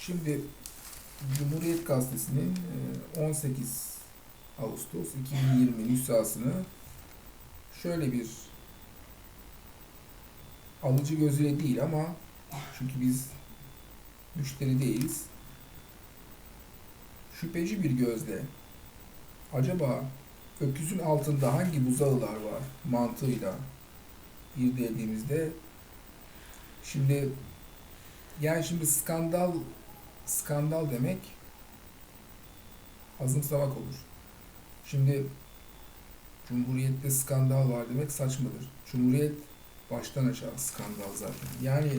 Şimdi Cumhuriyet Gazetesi'nin e, 18 Ağustos 2020 nüshasını şöyle bir alıcı gözüyle değil ama çünkü biz müşteri değiliz. Şüpheci bir gözle acaba öküzün altında hangi buzağılar var mantığıyla irdelediğimizde şimdi yani şimdi skandal skandal demek azımsamak olur. Şimdi Cumhuriyette skandal var demek saçmadır. Cumhuriyet baştan aşağı skandal zaten. Yani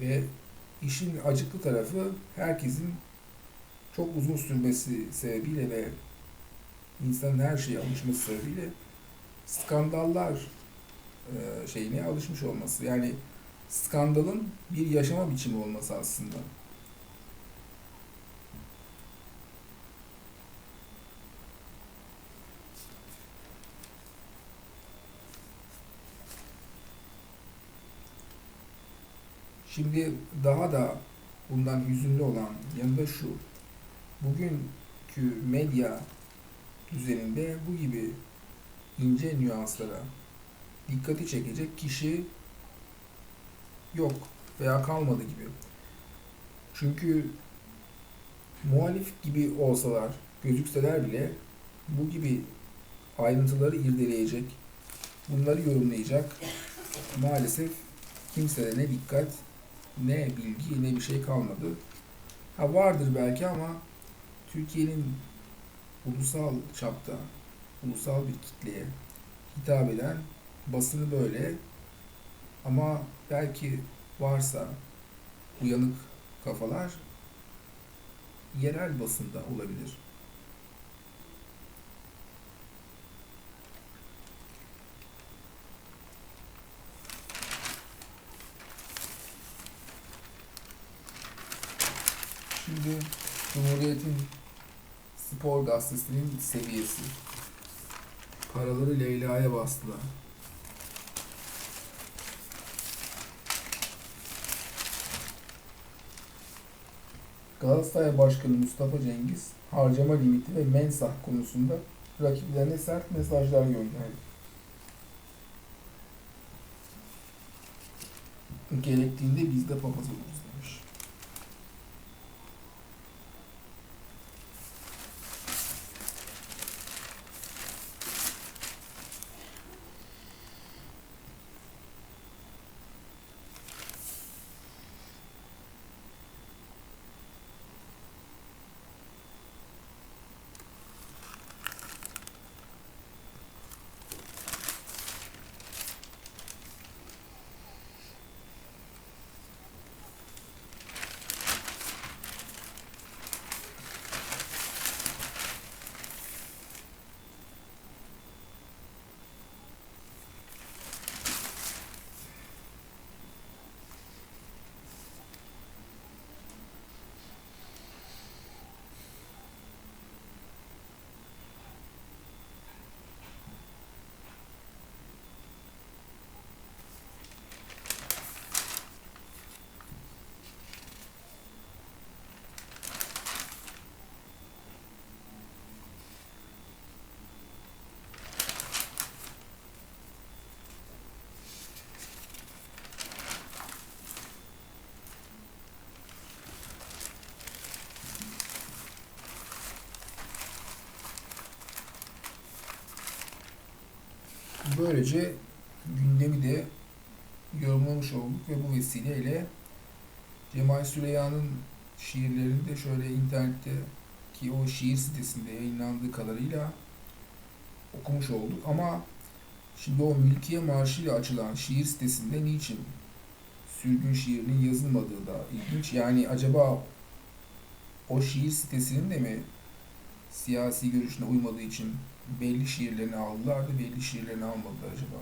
ve işin acıklı tarafı herkesin çok uzun sürmesi sebebiyle ve insanın her şeye alışması sebebiyle skandallar e, şeyine alışmış olması. Yani skandalın bir yaşama biçimi olması aslında. Şimdi daha da bundan hüzünlü olan yanında şu. Bugünkü medya düzeninde bu gibi ince nüanslara dikkati çekecek kişi yok veya kalmadı gibi. Çünkü muhalif gibi olsalar, gözükseler bile bu gibi ayrıntıları irdeleyecek, bunları yorumlayacak maalesef kimsede ne dikkat, ne bilgi, ne bir şey kalmadı. Ha vardır belki ama Türkiye'nin ulusal çapta, ulusal bir kitleye hitap eden basını böyle ama belki varsa uyanık kafalar yerel basında olabilir. Şimdi Cumhuriyet'in spor gazetesinin seviyesi. Paraları Leyla'ya bastılar. Galatasaray Başkanı Mustafa Cengiz harcama limiti ve mensah konusunda rakiplerine sert mesajlar gönderdi. Gerektiğinde biz de papaz oluruz Böylece gündemi de yorumlamış olduk ve bu vesileyle Cemal Süreyya'nın şiirlerini de şöyle internette ki o şiir sitesinde yayınlandığı kadarıyla okumuş olduk ama şimdi o mülkiye marşıyla açılan şiir sitesinde niçin sürgün şiirinin yazılmadığı da ilginç. Yani acaba o şiir sitesinin de mi siyasi görüşüne uymadığı için belli şiirlerini aldılar da belli şiirlerini almadılar acaba?